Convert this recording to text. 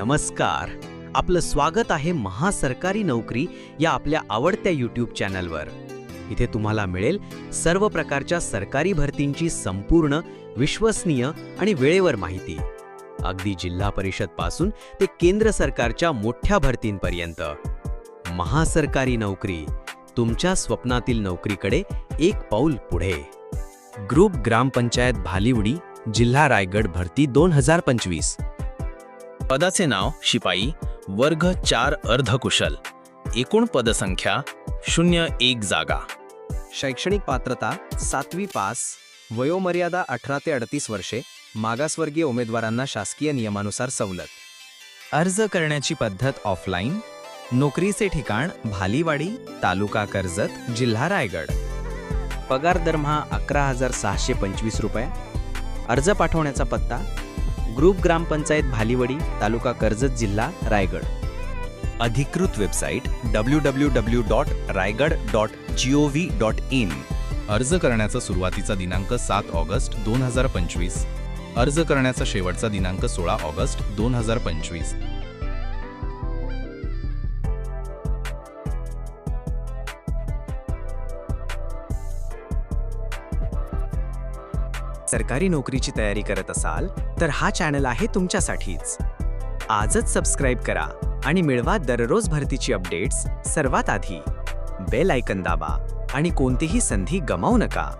नमस्कार. आपलं स्वागत आहे महासरकारी नोकरी या आपल्या आवडत्या यूट्यूब चॅनलवर इथे तुम्हाला मिळेल सर्व प्रकारच्या सरकारी भरतींची संपूर्ण विश्वसनीय आणि वेळेवर माहिती. अगदी जिल्हा परिषदपासून ते केंद्र सरकारच्या मोठ्या भरतींपर्यंत. महासरकारी नोकरी तुमच्या स्वप्नातील नोकरीकडे एक पाऊल पुढे. ग्रुप ग्रामपंचायत भालिवडी जिल्हा रायगड भरती दोन हजार पंचवीस. पदाचे नाव शिपाई वर्ग चार अर्धकुशल. एकूण पदसंख्या शून्य एक जागा. शैक्षणिक पात्रता सातवी पास वयोमर्यादा अठरा ते अडतीस वर्षे मागासवर्गीय उमेदवारांना शासकीय नियमानुसार सवलत. अर्ज करण्याची पद्धत ऑफलाईन? नोकरीचे ठिकाण भालीवाडी तालुका कर्जत जिल्हा रायगड. पगार दरमहा अकरा हजार सहाशे पंचवीस रुपये. अर्ज पाठवण्याचा पत्ता ग्रुप ग्रामपंचायत भालीवडी तालुका कर्जत जिल्हा रायगड. अधिकृत website W W W dot Raigad dot G O V dot in अर्ज करण्याचा सुरुवातीचा दिनांक सात ऑगस्ट दोन हजार पंचवीस. अर्ज करण्याचा शेवटचा दिनांक सोळा ऑगस्ट दोन हजार पंचवीस. सरकारी नोकरीची तयारी करत असाल तर हा चॅनल आहे तुमच्यासाठीच. आजच सबस्क्राईब करा आणि मिळवा दररोज भरतीची अपडेट्स सर्वात आधी. बेल ऐकन दाबा आणि कोणतीही संधी गमावू नका.